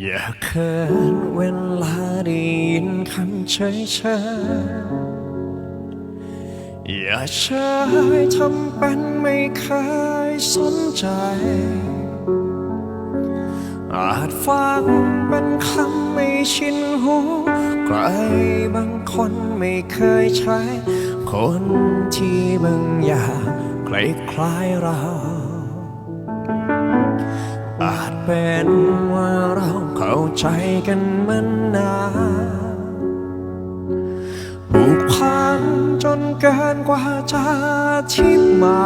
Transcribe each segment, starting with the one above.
อย่าเคินเวลาได้ยินคำเฉยเฉยอย่าเฉยทำเป็นไม่เคยสนใจ อาจฟังเป็นคำไม่ชินหูใครบางคนไม่เคยใช้ คนที่บางอย่างคล้ายๆเรา เป็นว่าเราเข้าใจกันมานานผูกพันจนเกินกว่าจะที่มา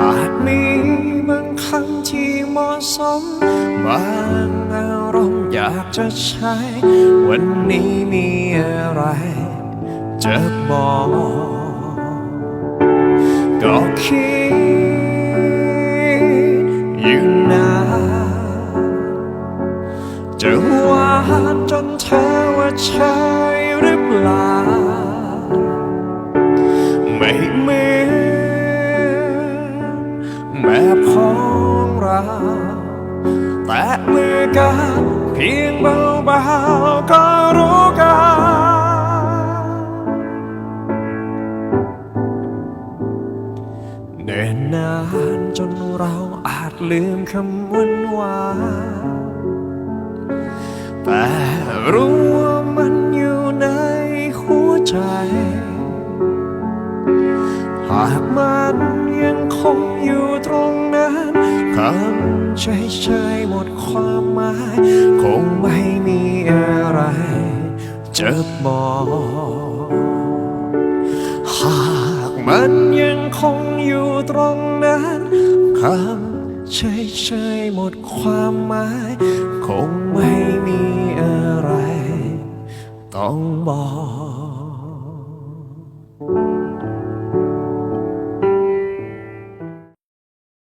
อาจมีบางคำที่เหมาะสมบางอารมณ์อยากจะใช้ วันนี้มีอะไรจะบอกก็คิด วานจนเธอว่าใช่หรือเปล่า ไม่เหมือนแบบของเราแต่มือกันเพียงเบาๆก็รู้กันเนิ่นนานจนเราอาจลืมคำวันวาน แต่รู้ว่ามันอยู่ในหัวใจ หากมันยังคงอยู่ตรงนั้นคำเฉยๆหมดความหมาย คงไม่มีอะไรจะบอกหากมันยังคงอยู่ตรงนั้นคำเฉยๆหมดความหมาย คงไม่ มีอ